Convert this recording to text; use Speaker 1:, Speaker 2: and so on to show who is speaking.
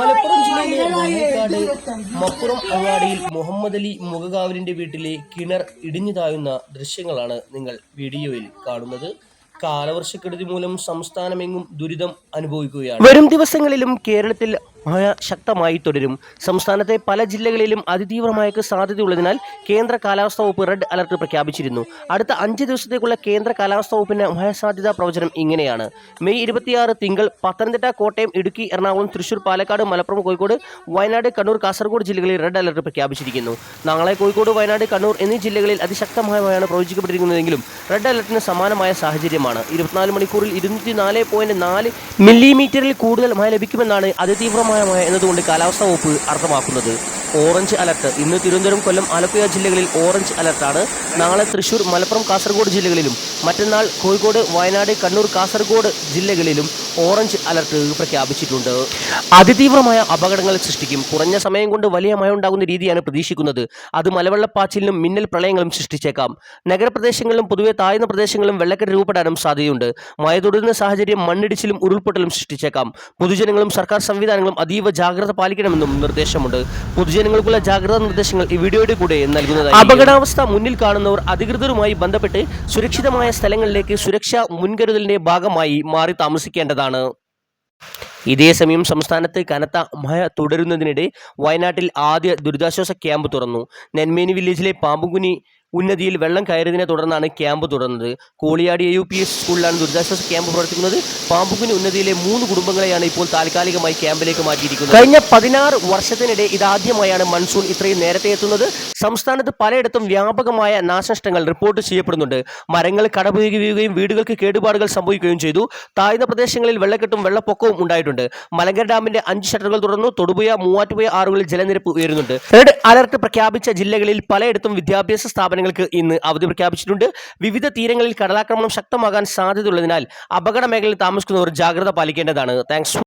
Speaker 1: പാലക്കാട് മപ്പുറം അങ്ങാടിയിൽ മുഹമ്മദ് അലി മുഖകാവലിന്റെ വീട്ടിലെ കിണർ ഇടിഞ്ഞു താഴുന്ന ദൃശ്യങ്ങളാണ് നിങ്ങൾ വീഡിയോയിൽ കാണുന്നത്. കാലവർഷക്കെടുതി മൂലം സംസ്ഥാനമെങ്ങും ദുരിതം അനുഭവിക്കുകയാണ്. വരും ദിവസങ്ങളിലും കേരളത്തിൽ മഴ ശക്തമായി തുടരും. സംസ്ഥാനത്തെ പല ജില്ലകളിലും അതിതീവ്രമഴയ്ക്ക് സാധ്യതയുള്ളതിനാൽ കേന്ദ്ര കാലാവസ്ഥാ വകുപ്പ് റെഡ് അലർട്ട് പ്രഖ്യാപിച്ചിരുന്നു. അടുത്ത അഞ്ച് ദിവസത്തേക്കുള്ള കേന്ദ്ര കാലാവസ്ഥാ വകുപ്പിന്റെ മഴ സാധ്യതാ പ്രവചനം ഇങ്ങനെയാണ്. മെയ് ഇരുപത്തിയാറ് തിങ്കൾ പത്തനംതിട്ട കോട്ടയം ഇടുക്കി എറണാകുളം തൃശൂർ പാലക്കാട് മലപ്പുറം കോഴിക്കോട് വയനാട് കണ്ണൂർ കാസർഗോഡ് ജില്ലകളിൽ റെഡ് അലർട്ട് പ്രഖ്യാപിച്ചിരിക്കുന്നു. നാളെ കോഴിക്കോട് വയനാട് കണ്ണൂർ എന്നീ ജില്ലകളിൽ അതിശക്തമായ മഴയാണ് പ്രവചിക്കപ്പെട്ടിരിക്കുന്നതെങ്കിലും റെഡ് അലർട്ടിന് സമാനമായ സാഹചര്യമാണ്. ഇരുപത്തിനാല് മണിക്കൂറിൽ ഇരുന്നൂറ്റി നാല് പോയിന്റ് നാല് മില്ലിമീറ്ററിൽ കൂടുതൽ മഴ ലഭിക്കുമെന്നാണ് അതിതീവ്രമായ മഴ എന്നതുകൊണ്ട് കാലാവസ്ഥാ വകുപ്പ് അർത്ഥമാക്കുന്നത്. Orange alert. ഇന്ന് തിരുവനന്തപുരം കൊല്ലം ആലപ്പുഴ ജില്ലകളിൽ ഓറഞ്ച് അലർട്ടാണ്. നാളെ തൃശൂർ മലപ്പുറം കാസർഗോഡ് ജില്ലകളിലും മറ്റന്നാൾ കോഴിക്കോട് വയനാട് കണ്ണൂർ കാസർഗോഡ് ജില്ലകളിലും ഓറഞ്ച് അലർട്ട് പ്രഖ്യാപിച്ചിട്ടുണ്ട്. അതിതീവ്രമായ അപകടങ്ങൾ സൃഷ്ടിക്കും. കുറഞ്ഞ സമയം കൊണ്ട് വലിയ മഴ ഉണ്ടാകുന്ന രീതിയാണ് പ്രതീക്ഷിക്കുന്നത്. അത് മലവെള്ളപ്പാച്ചിലിനും മിന്നൽ പ്രളയങ്ങളും സൃഷ്ടിച്ചേക്കാം. നഗരപ്രദേശങ്ങളിലും പൊതുവെ താഴ്ന്ന പ്രദേശങ്ങളിലും വെള്ളക്കെട്ട് രൂപപ്പെടാനും സാധ്യതയുണ്ട്. മഴ തുടരുന്ന സാഹചര്യം മണ്ണിടിച്ചിലും ഉരുൾപൊട്ടലും സൃഷ്ടിച്ചേക്കാം. പൊതുജനങ്ങളും സർക്കാർ സംവിധാനങ്ങളും അതീവ ജാഗ്രത പാലിക്കണമെന്നും നിർദ്ദേശമുണ്ട്. പൊതുജനങ്ങൾക്കുള്ള ജാഗ്രതാ നിർദ്ദേശങ്ങൾ ഈ വീഡിയോയുടെ കൂടെ നൽകുന്നതായി അപകടാവസ്ഥ മുന്നിൽ കാണുന്നവർ അധികൃതരുമായി ബന്ധപ്പെട്ട് സുരക്ഷിതമായ സ്ഥലങ്ങളിലേക്ക് സുരക്ഷാ മുൻകരുതലിന്റെ ഭാഗമായി മാറി താമസിക്കേണ്ടതാണ്. ഇതേസമയം സംസ്ഥാനത്ത് കനത്ത മഴ തുടരുന്നതിനിടെ വയനാട്ടിൽ ആദ്യ ദുരിതാശ്വാസ ക്യാമ്പ് തുറന്നു. നെന്മേനി വില്ലേജിലെ പാമ്പുകുനി ഉന്നതിയിൽ വെള്ളം കയറിയതിനെ തുടർന്നാണ് ക്യാമ്പ് തുറന്നത്. കോളിയാടി യു പി എസ് സ്കൂളിലാണ് ദുരിതാശ്വാസ ക്യാമ്പ് പ്രവർത്തിക്കുന്നത്. പാമ്പുകുനി ഉന്നതിയിലെ മൂന്ന് കുടുംബങ്ങളെയാണ് ഇപ്പോൾ താൽക്കാലികമായി ക്യാമ്പിലേക്ക് മാറ്റിയിരിക്കുന്നത്. കഴിഞ്ഞ പതിനാറ് വർഷത്തിനിടെ ഇതാദ്യമായാണ് മൺസൂൺ ഇത്രയും നേരത്തെ എത്തുന്നത്. സംസ്ഥാനത്ത് പലയിടത്തും വ്യാപകമായ നാശനഷ്ടങ്ങൾ റിപ്പോർട്ട് ചെയ്യപ്പെടുന്നുണ്ട്. മരങ്ങൾ കടപുരുകി വീഴുകയും വീടുകൾക്ക് കേടുപാടുകൾ സംഭവിക്കുകയും ചെയ്തു. താഴ്ന്ന പ്രദേശങ്ങളിൽ വെള്ളക്കെട്ടും വെള്ളപ്പൊക്കവും ഉണ്ടായിട്ടുണ്ട്. മലങ്കര ഡാമിന്റെ അഞ്ച് ഷട്ടറുകൾ തുറന്നു. തൊടുപുഴ മൂവാറ്റുപുഴ ആറുകളിൽ ജലനിരപ്പ് ഉയരുന്നുണ്ട്. റെഡ് അലർട്ട് പ്രഖ്യാപിച്ച ജില്ലകളിൽ പലയിടത്തും വിദ്യാഭ്യാസ സ്ഥാപനങ്ങൾക്ക് ഇന്ന് അവധി പ്രഖ്യാപിച്ചിട്ടുണ്ട്. വിവിധ തീരങ്ങളിൽ കടലാക്രമണം ശക്തമാകാൻ സാധ്യതയുള്ളതിനാൽ അപകട മേഖലയിൽ താമസിക്കുന്നവർ ജാഗ്രത പാലിക്കേണ്ടതാണ്. താങ്ക്സ്.